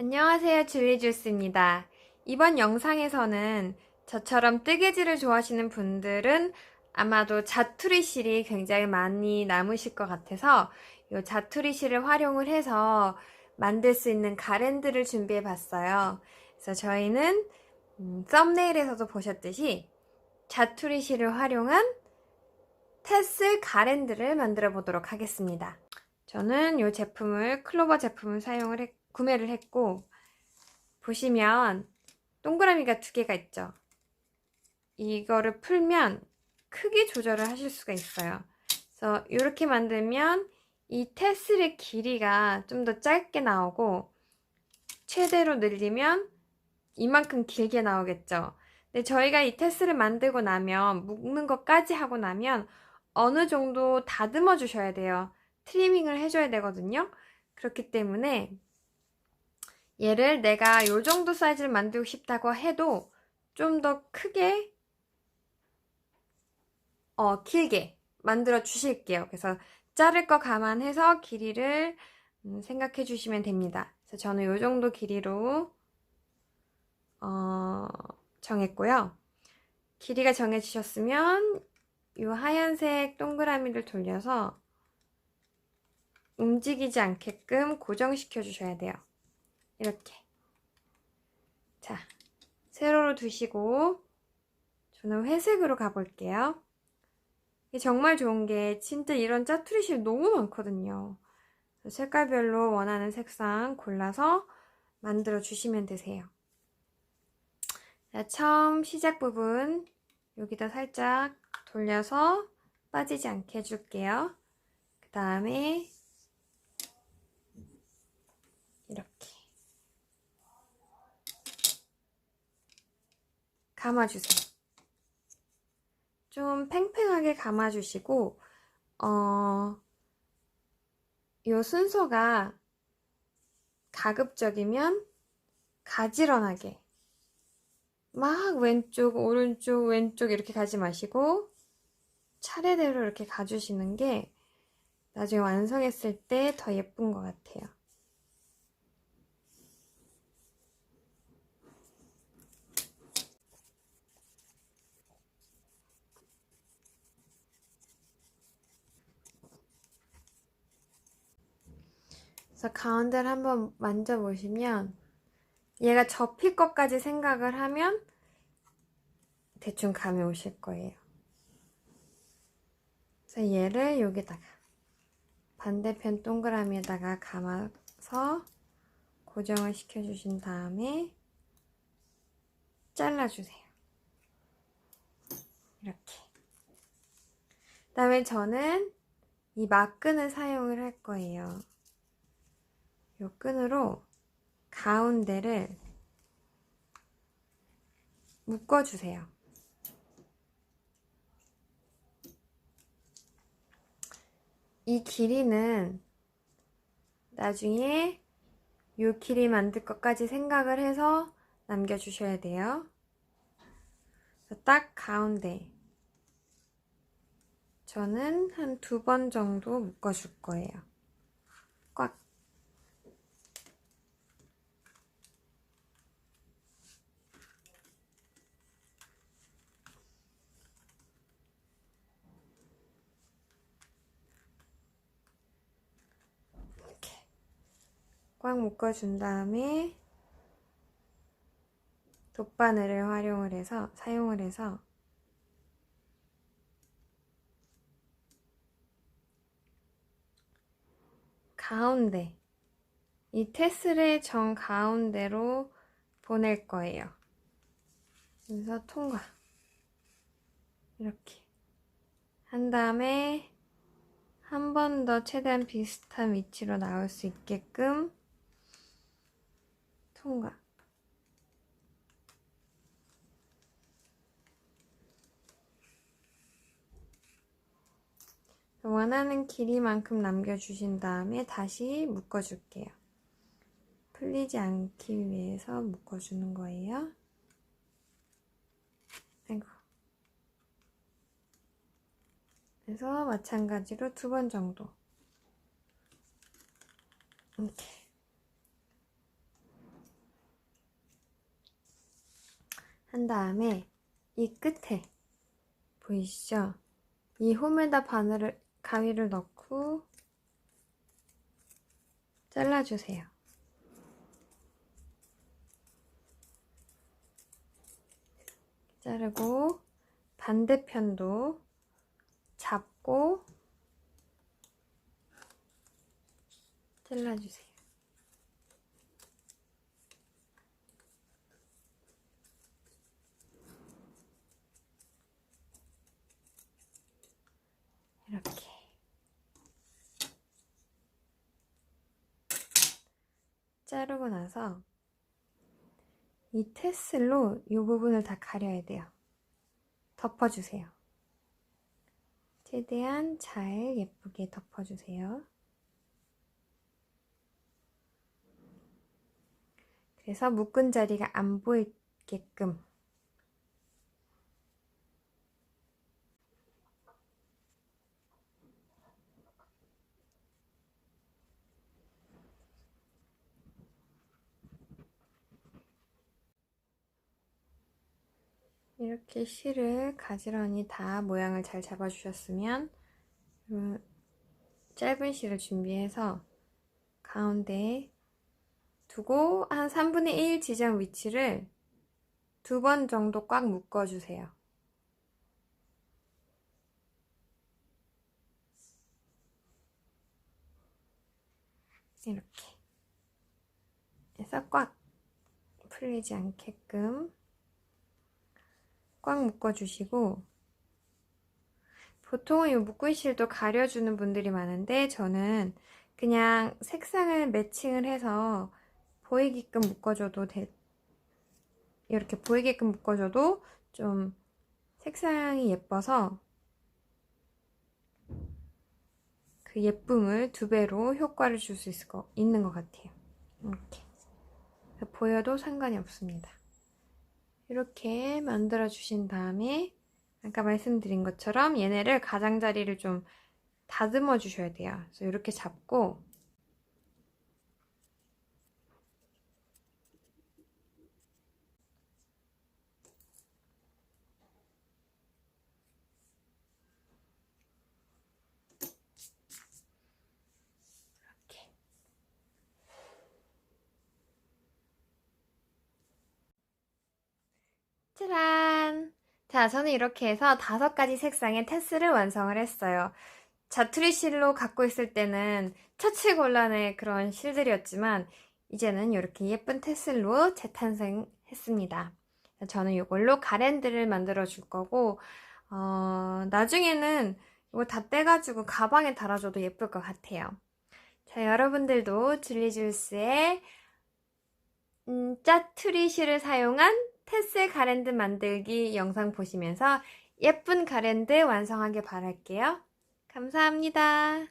안녕하세요. 줄리주스입니다. 이번 영상에서는 저처럼 뜨개질을 좋아하시는 분들은 아마도 자투리 실이 굉장히 많이 남으실 것 같아서 이 자투리 실을 활용을 해서 만들 수 있는 가랜드를 준비해 봤어요. 그래서 저희는 음, 썸네일에서도 보셨듯이 자투리 실을 활용한 테슬 가랜드를 만들어 보도록 하겠습니다. 저는 이 제품을 클로버 제품을 사용을 했, 구매를 했고 보시면 동그라미가 두 개가 있죠. 이거를 풀면 크기 조절을 하실 수가 있어요. 그래서 이렇게 만들면 이 테슬의 길이가 좀 더 짧게 나오고 최대로 늘리면 이만큼 길게 나오겠죠. 근데 저희가 이 테슬을 만들고 나면 묶는 것까지 하고 나면 어느 정도 다듬어 주셔야 돼요. 트리밍을 해줘야 되거든요. 그렇기 때문에 얘를 내가 요 정도 사이즈를 만들고 싶다고 해도 좀 더 크게 어 길게 만들어 주실게요. 그래서 자를 거 감안해서 길이를 음, 생각해 주시면 됩니다. 그래서 저는 요 정도 길이로 어, 정했고요. 길이가 정해지셨으면 이 하얀색 동그라미를 돌려서 움직이지 않게끔 고정시켜 주셔야 돼요. 이렇게. 자, 세로로 두시고 저는 회색으로 가볼게요. 정말 좋은 게 진짜 이런 짜투리실 너무 많거든요. 색깔별로 원하는 색상 골라서 만들어 주시면 되세요. 자, 처음 시작 부분 여기다 살짝 돌려서 빠지지 않게 해줄게요. 그 다음에 이렇게 감아주세요. 좀 팽팽하게 감아주시고 어, 요 순서가 가급적이면 가지런하게 막 왼쪽, 오른쪽, 왼쪽 이렇게 가지 마시고 차례대로 이렇게 가주시는 게 나중에 완성했을 때 더 예쁜 것 같아요. 그래서 가운데를 한번 만져보시면 얘가 접힐 것까지 생각을 하면 대충 감이 오실 거예요. 그래서 얘를 여기다가 반대편 동그라미에다가 감아서 고정을 시켜주신 다음에 잘라주세요. 이렇게. 그 다음에 저는 이 막끈을 사용을 할 거예요. 이 끈으로 가운데를 묶어주세요. 이 길이는 나중에 이 길이 만들 것까지 생각을 해서 남겨주셔야 돼요. 딱 가운데 저는 한 두 번 정도 묶어줄 거예요. 꽉 묶어준 다음에 돗바늘을 활용을 해서 사용을 해서 가운데 이 테슬의 정 가운데로 보낼 거예요. 그래서 통과 이렇게 한 다음에 한 번 더 최대한 비슷한 위치로 나올 수 있게끔 통과. 원하는 길이만큼 남겨주신 다음에 다시 묶어줄게요. 풀리지 않기 위해서 묶어주는 거예요. 아이고. 그래서 마찬가지로 두 번 정도. 이렇게. 한 다음에 이 끝에 보이시죠? 이 홈에다 바늘을 가위를 넣고 잘라주세요. 자르고 반대편도 잡고 잘라주세요. 이렇게 자르고 나서 이 테슬로 이 부분을 다 가려야 돼요. 덮어주세요. 최대한 잘 예쁘게 덮어주세요. 그래서 묶은 자리가 안 보이게끔 이렇게 실을 가지런히 다 모양을 잘 잡아주셨으면 음, 짧은 실을 준비해서 가운데에 두고 한 3분의 1 지점 위치를 두 번 정도 꽉 묶어주세요. 이렇게 해서 꽉 풀리지 않게끔 꽉 묶어주시고 보통은 이 묶은 실도 가려주는 분들이 많은데 저는 그냥 색상을 매칭을 해서 보이게끔 묶어줘도 돼. 이렇게 보이게끔 묶어줘도 좀 색상이 예뻐서 그 예쁨을 두 배로 효과를 줄 수 있을 거, 있는 것 같아요. 이렇게. 보여도 상관이 없습니다. 이렇게 만들어 주신 다음에 아까 말씀드린 것처럼 얘네를 가장자리를 좀 다듬어 주셔야 돼요. 그래서 이렇게 잡고 짜란! 자, 저는 이렇게 해서 다섯 가지 색상의 테스를 완성을 했어요. 자투리 실로 갖고 있을 때는 처치곤란의 그런 실들이었지만 이제는 이렇게 예쁜 테슬로 재탄생했습니다. 저는 이걸로 가랜드를 만들어 줄 거고 어, 나중에는 이거 다 떼가지고 가방에 달아줘도 예쁠 것 같아요. 자, 여러분들도 줄리줄스의 음, 짜투리 실을 사용한 테슬 가랜드 만들기 영상 보시면서 예쁜 가랜드 완성하길 바랄게요. 감사합니다.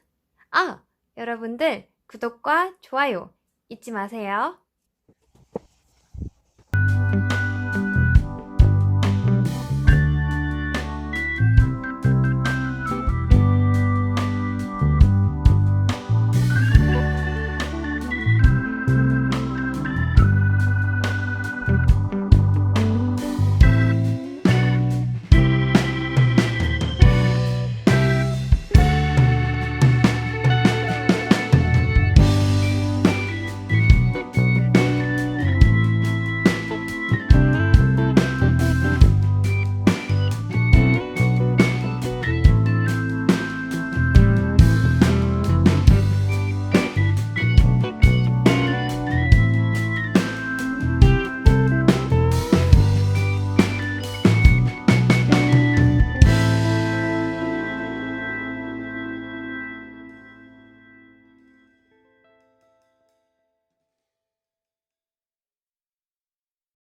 아, 여러분들 구독과 좋아요 잊지 마세요.